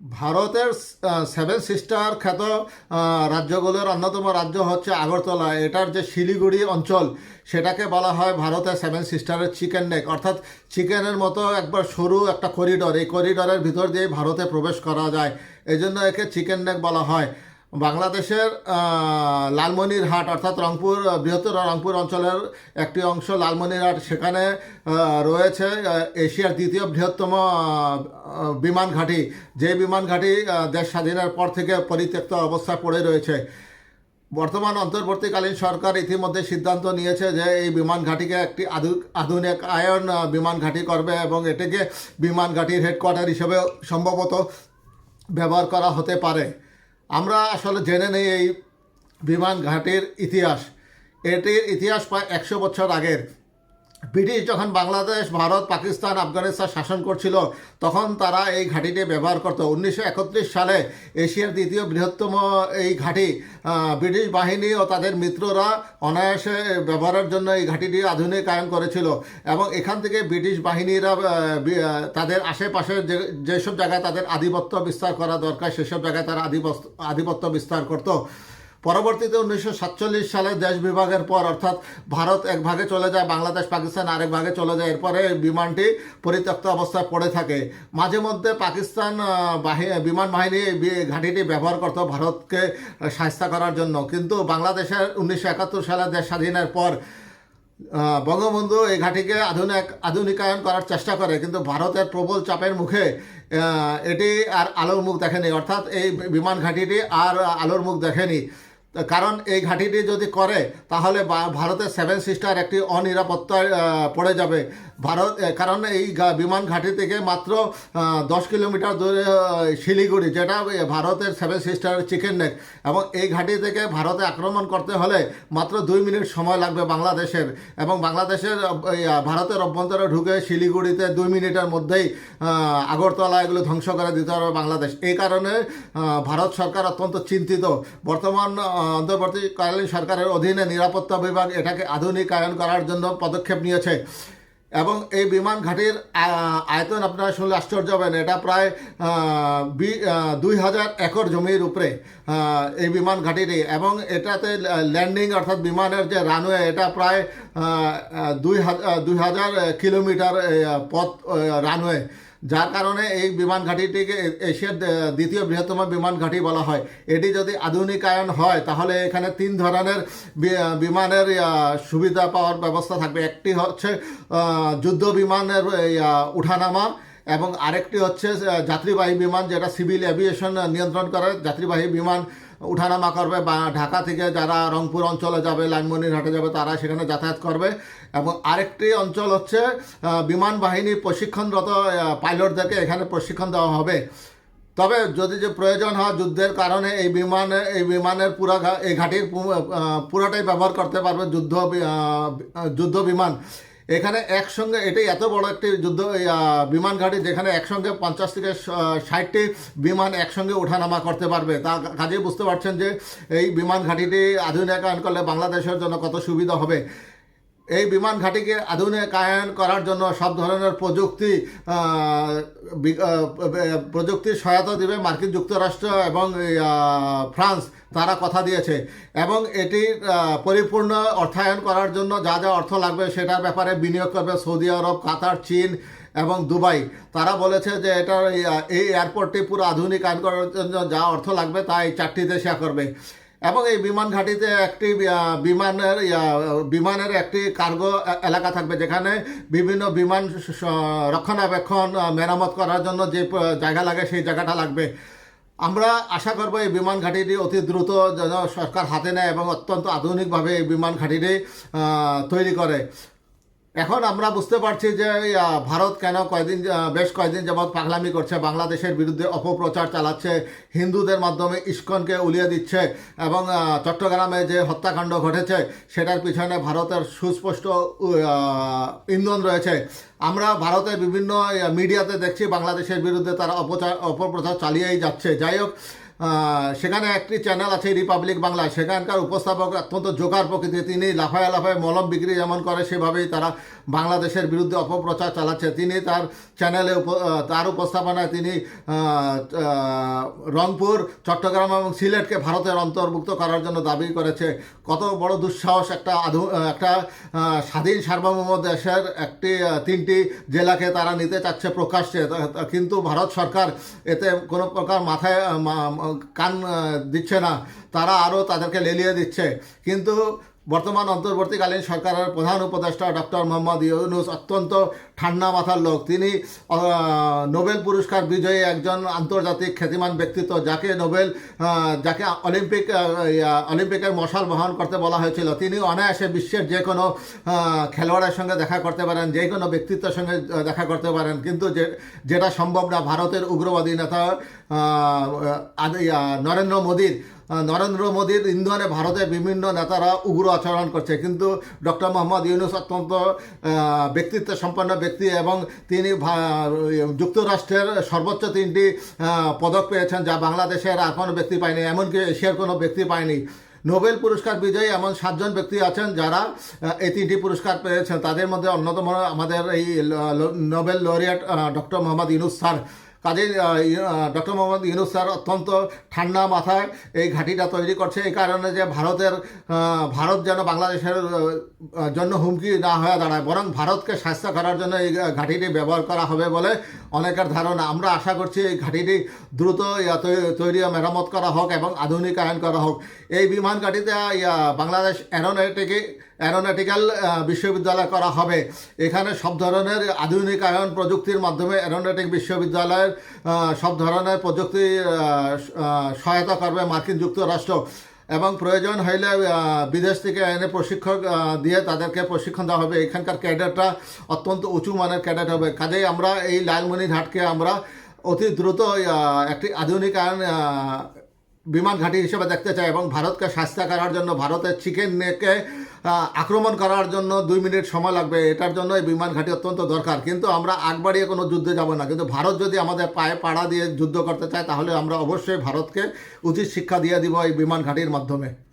ভারতের seven sister খ্যাত রাজ্যগুলোর অন্যতম রাজ্য হচ্ছে আগরতলা। এটার যে শিলিগুড়ি অঞ্চল, সেটাকে বলা হয় ভারতের সেভেন সিস্টারের চিকেন নেক অর্থাৎ চিকেনের মতো একবার সরু একটা করিডর এই করিডরের ভিতর দিয়ে ভারতে প্রবেশ করা যায়। এই জন্য একে চিকেন নেক বলা হয়। বাংলাদেশের লালমনিরহাট, অর্থাৎ রংপুর, বৃহত্তর রংপুর অঞ্চলের একটি অংশ লালমনিরহাট, সেখানে রয়েছে এশিয়ার দ্বিতীয় বৃহত্তম বিমান ঘাঁটি। যে বিমান ঘাঁটি দেশ স্বাধীনের পর থেকে পরিত্যক্ত অবস্থায় পড়ে রয়েছে। বর্তমান অন্তর্বর্তীকালীন সরকার ইতিমধ্যে সিদ্ধান্ত নিয়েছে যে এই বিমান ঘাঁটিকে একটি আধু- আধুনিক আয়ন বিমান ঘাঁটি করবে এবং এটিকে বিমান ঘাঁটির হেডকোয়ার্টার হিসেবে সম্ভবত ব্যবহার করা হতে পারে। আমরা আসলে জেনে নেই এই বিমান ঘাটের ইতিহাস। এটির ইতিহাস প্রায় একশো বছর আগের। ব্রিটিশ যখন বাংলাদেশ, ভারত, পাকিস্তান, আফগানিস্তান শাসন করছিল, তখন তারা এই ঘাঁটিটি ব্যবহার করতো। উনিশশো সালে এশিয়ার দ্বিতীয় বৃহত্তম এই ঘাঁটি ব্রিটিশ বাহিনী ও তাদের মিত্ররা অনায়াসে ব্যবহারের জন্য এই ঘাঁটিটি আধুনিকায়ন করেছিল এবং এখান থেকে ব্রিটিশ বাহিনীরা তাদের আশেপাশে যে, যেসব জায়গায় তাদের আধিপত্য বিস্তার করা দরকার, সেসব জায়গায় তারা আধিপত্য আধিপত্য বিস্তার করতো। পরবর্তীতে উনিশশো সাতচল্লিশ সালে দেশ বিভাগের পর, অর্থাৎ ভারত এক ভাগে চলে যায়, বাংলাদেশ, পাকিস্তান আরেক ভাগে চলে যায়, এরপরে বিমানটি পরিত্যক্ত অবস্থায় পড়ে থাকে। মাঝে মধ্যে পাকিস্তান বিমান বাহিনী ঘাঁটিটি ব্যবহার করত ভারতকে সাহায্য করার জন্য। কিন্তু বাংলাদেশের উনিশশো একাত্তর সালে দেশ স্বাধীনের পর বঙ্গবন্ধু এই ঘাঁটিকে আধুনিক, আধুনিকায়ন করার চেষ্টা করে। কিন্তু ভারতের প্রবল চাপের মুখে এটি আর আলোর মুখ দেখেনি। অর্থাৎ এই বিমান ঘাঁটিটি আর আলোর মুখ দেখেনি। কারণ এই ঘাঁটিটি যদি করে, তাহলে ভারতের সেভেন সিস্টার একটি অনিরাপত্তায় পড়ে যাবে। ভারত কারণ এই বিমান ঘাঁটি থেকে মাত্র দশ কিলোমিটার দূরে শিলিগুড়ি, যেটা ভারতের সেভেন সিস্টার চিকেন নেক এবং এই ঘাঁটি থেকে ভারতে আক্রমণ করতে হলে মাত্র দুই মিনিট সময় লাগবে বাংলাদেশের। এবং বাংলাদেশের ভারতের অভ্যন্তরে ঢুকে শিলিগুড়িতে দুই মিনিটের মধ্যেই আগরতলা এগুলো ধ্বংস করে দিতে হবে বাংলাদেশ। এই কারণে ভারত সরকার অত্যন্ত চিন্তিত। বর্তমান অন্তর্বর্তীকালীন সরকারের অধীনে নিরাপত্তা বিভাগ এটাকে আধুনিকায়ন করার জন্য পদক্ষেপ নিয়েছে। এবং এই বিমান ঘাটির আয়তন আপনারা শুনলে আশ্চর্য হবেন, এটা প্রায় দুই হাজার একর জমির উপরে এই বিমান ঘাটিটি। এবং এটাতে ল্যান্ডিং অর্থাৎ বিমানের যে রানওয়ে, এটা প্রায় দুই হাজার কিলোমিটার পথ রানওয়ে। যার কারণে এই বিমান ঘাঁটিটিকে এশিয়ার দ্বিতীয়- বৃহত্তম বিমান ঘাঁটি বলা হয়। এটি যদি আধুনিকায়ন হয়, তাহলে এখানে তিন ধরনের বিমানের সুবিধা পাওয়ার ব্যবস্থা থাকবে। একটি হচ্ছে যুদ্ধ বিমানের উঠানামা এবং আরেকটি হচ্ছে যাত্রীবাহী বিমান যেটা সিভিল এভিয়েশন নিয়ন্ত্রণ করে। যাত্রীবাহী বিমান উঠানামা করবে বা ঢাকা থেকে যারা রংপুর অঞ্চলে যাবে, লালমনিরহাটে যাবে, তারা সেখানে যাতায়াত করবে। এবং আরেকটি অঞ্চল হচ্ছে বিমান বাহিনী প্রশিক্ষণরত পাইলটদেরকে এখানে প্রশিক্ষণ দেওয়া হবে। তবে যদি যে প্রয়োজন হয় যুদ্ধের কারণে, এই বিমানে, এই বিমানের পুরা এই ঘাটির পুরোটাই ব্যবহার করতে পারবে যুদ্ধ যুদ্ধ বিমান। এখানে একসঙ্গে, এটাই এত বড় একটি যুদ্ধ বিমান ঘাঁটি যেখানে একসঙ্গে পঞ্চাশ থেকে ষাটটি বিমান একসঙ্গে ওঠানামা করতে পারবে। তা কাজে বুঝতে পারছেন যে এই বিমান ঘাঁটিটি আধুনিকায়ন করলে বাংলাদেশের জন্য কত সুবিধা হবে। এই বিমান ঘাঁটিকে আধুনিকায়ন করার জন্য সব ধরনের প্রযুক্তি প্রযুক্তির সহায়তা দেবে মার্কিন যুক্তরাষ্ট্র এবং ফ্রান্স। তারা কথা দিয়েছে। এবং এটির পরিপূর্ণ অর্থায়ন করার জন্য যা যা অর্থ লাগবে সেটার ব্যাপারে বিনিয়োগ করবে সৌদি আরব কাতার চীন এবং দুবাই। তারা বলেছে যে এটার এই, এয়ারপোর্টটি পুরো আধুনিকায়ন করার জন্য যা অর্থ লাগবে তা এই চারটি দেশে করবে। এবং এই বিমান ঘাঁটিতে একটি বিমানের বিমানের একটি কার্গো এলাকা থাকবে যেখানে বিভিন্ন বিমান রক্ষণাবেক্ষণ মেরামত করার জন্য যে জায়গা লাগে সেই জায়গাটা লাগবে। আমরা আশা করব এই বিমান ঘাঁটিটি অতি দ্রুত যেন সরকার হাতে নেয় এবং অত্যন্ত আধুনিকভাবে এই বিমান ঘাঁটিটি তৈরি করে। এখন আমরা বুঝতে পারছি যে ভারত কেন কয়দিন বেশ কয়েকদিন যাবৎ পাগলামি করছে, বাংলাদেশের বিরুদ্ধে অপপ্রচার চালাচ্ছে, হিন্দুদের মাধ্যমে ইস্কনকে উলিয়ে দিচ্ছে, এবং চট্টগ্রামে যে হত্যাকাণ্ড ঘটেছে, সেটার পিছনে ভারতের সুস্পষ্ট ইন্ধন রয়েছে। আমরা ভারতের বিভিন্ন মিডিয়াতে দেখছি, বাংলাদেশের বিরুদ্ধে তারা অপচার অপপ্রচার চালিয়েই যাচ্ছে। যাই হোক সেখানে একটি চ্যানেল আছে রিপাবলিক বাংলা সেখানকার উপস্থাপক অত্যন্ত জোকার প্রকৃতি। তিনি লাফায় লাফায় মলম বিক্রি যেমন করে, সেভাবেই তারা বাংলাদেশের বিরুদ্ধে অপপ্রচার চালাচ্ছে। তিনি তার চ্যানেলে তার উপস্থাপনায় তিনি রংপুর, চট্টগ্রাম এবং সিলেটকে ভারতের অন্তর্ভুক্ত করার জন্য দাবি করেছে। কত বড় দুঃসাহস একটা আধু একটা স্বাধীন সার্বভৌম দেশের একটি তিনটি জেলাকে তারা নিতে চাচ্ছে প্রকাশ্যে। কিন্তু ভারত সরকার এতে কোনো প্রকার মাথায় কান দিচ্ছে না তারা আরও তাদেরকে লেলিয়ে দিচ্ছে। কিন্তু বর্তমান অন্তর্বর্তীকালীন সরকারের প্রধান উপদেষ্টা ডক্টর মোহাম্মদ ইউনুস অত্যন্ত ঠান্ডা মাথার লোক। তিনি নোবেল পুরস্কার বিজয়ী একজন আন্তর্জাতিক খ্যাতিমান ব্যক্তিত্ব যাকে নোবেল যাকে অলিম্পিক অলিম্পিকের মশাল বহন করতে বলা হয়েছিল। তিনি অনায়াসে বিশ্বের যে কোনো খেলোয়াড়ের সঙ্গে দেখা করতে পারেন, যে কোনো ব্যক্তিত্বের সঙ্গে দেখা করতে পারেন। কিন্তু যে, যেটা সম্ভব না, ভারতের উগ্রবাদী নেতা নরেন্দ্র মোদীর নরেন্দ্র মোদীর ইন্ধনে ভারতের বিভিন্ন নেতারা উগ্র আচরণ করছে। কিন্তু ডক্টর মোহাম্মদ ইউনুস অত্যন্ত ব্যক্তিত্ব সম্পন্ন ব্যক্তি এবং তিনি যুক্তরাষ্ট্রের সর্বোচ্চ তিনটি পদক পেয়েছেন যা বাংলাদেশের আর কোনো ব্যক্তি পায়নি, এমনকি এশিয়ার কোনো ব্যক্তি পায়নি। নোবেল পুরস্কার বিজয়ী এমন সাতজন ব্যক্তি আছেন যারা এই তিনটি পুরস্কার পেয়েছেন। তাদের মধ্যে অন্যতম আমাদের এই Nobel laureate doctor Mohammad Yunus sir. কাজে ডক্টর মোহাম্মদ ইউনুস স্যার অত্যন্ত ঠান্ডা মাথায় এই ঘাঁটিটা তৈরি করছে। এই কারণে যে ভারতের ভারত যেন বাংলাদেশের জন্য হুমকি না হয়ে দাঁড়ায়, বরং ভারতকে স্বাস্থ্য করার জন্য এই ঘাঁটিটি ব্যবহার করা হবে বলে অনেকের ধারণা। আমরা আশা করছি এই ঘাঁটিটি দ্রুত তৈরি মেরামত করা হোক এবং আধুনিকায়ন করা হোক। এই বিমান ঘাঁটিতে বাংলাদেশ অ্যারোনটিক, অ্যারোনটিক্যাল বিশ্ববিদ্যালয় করা হবে। এখানে সব ধরনের আধুনিকায়ন প্রযুক্তির মাধ্যমে অ্যারোনটিক বিশ্ববিদ্যালয়ের সব ধরনের প্রযুক্তি সহায়তা করবে মার্কিন যুক্তরাষ্ট্র। এবং প্রয়োজন হইলে বিদেশ থেকে এনে প্রশিক্ষক দিয়ে তাদেরকে প্রশিক্ষণ দেওয়া হবে। এখানকার ক্যাডেটরা অত্যন্ত উঁচু মানের ক্যাডেট হবে। কাজেই আমরা এই লালমনিরহাটকে আমরা অতি দ্রুত একটি আধুনিকায়ন বিমান ঘাঁটি হিসেবে দেখতে চাই এবং ভারতকে স্বাস্থ্য করার জন্য ভারতের চিকেন নেকে আক্রমণ করার জন্য দুই মিনিট সময় লাগবে, এটার জন্য এই বিমান ঘাঁটি অত্যন্ত দরকার। কিন্তু আমরা আগবাড়িয়ে কোনো যুদ্ধে যাব না। কিন্তু ভারত যদি আমাদের পায়ে পাড়া দিয়ে যুদ্ধ করতে চায়, তাহলে আমরা অবশ্যই ভারতকে উচিত শিক্ষা দিয়ে দিব এই বিমান ঘাঁটির মাধ্যমে।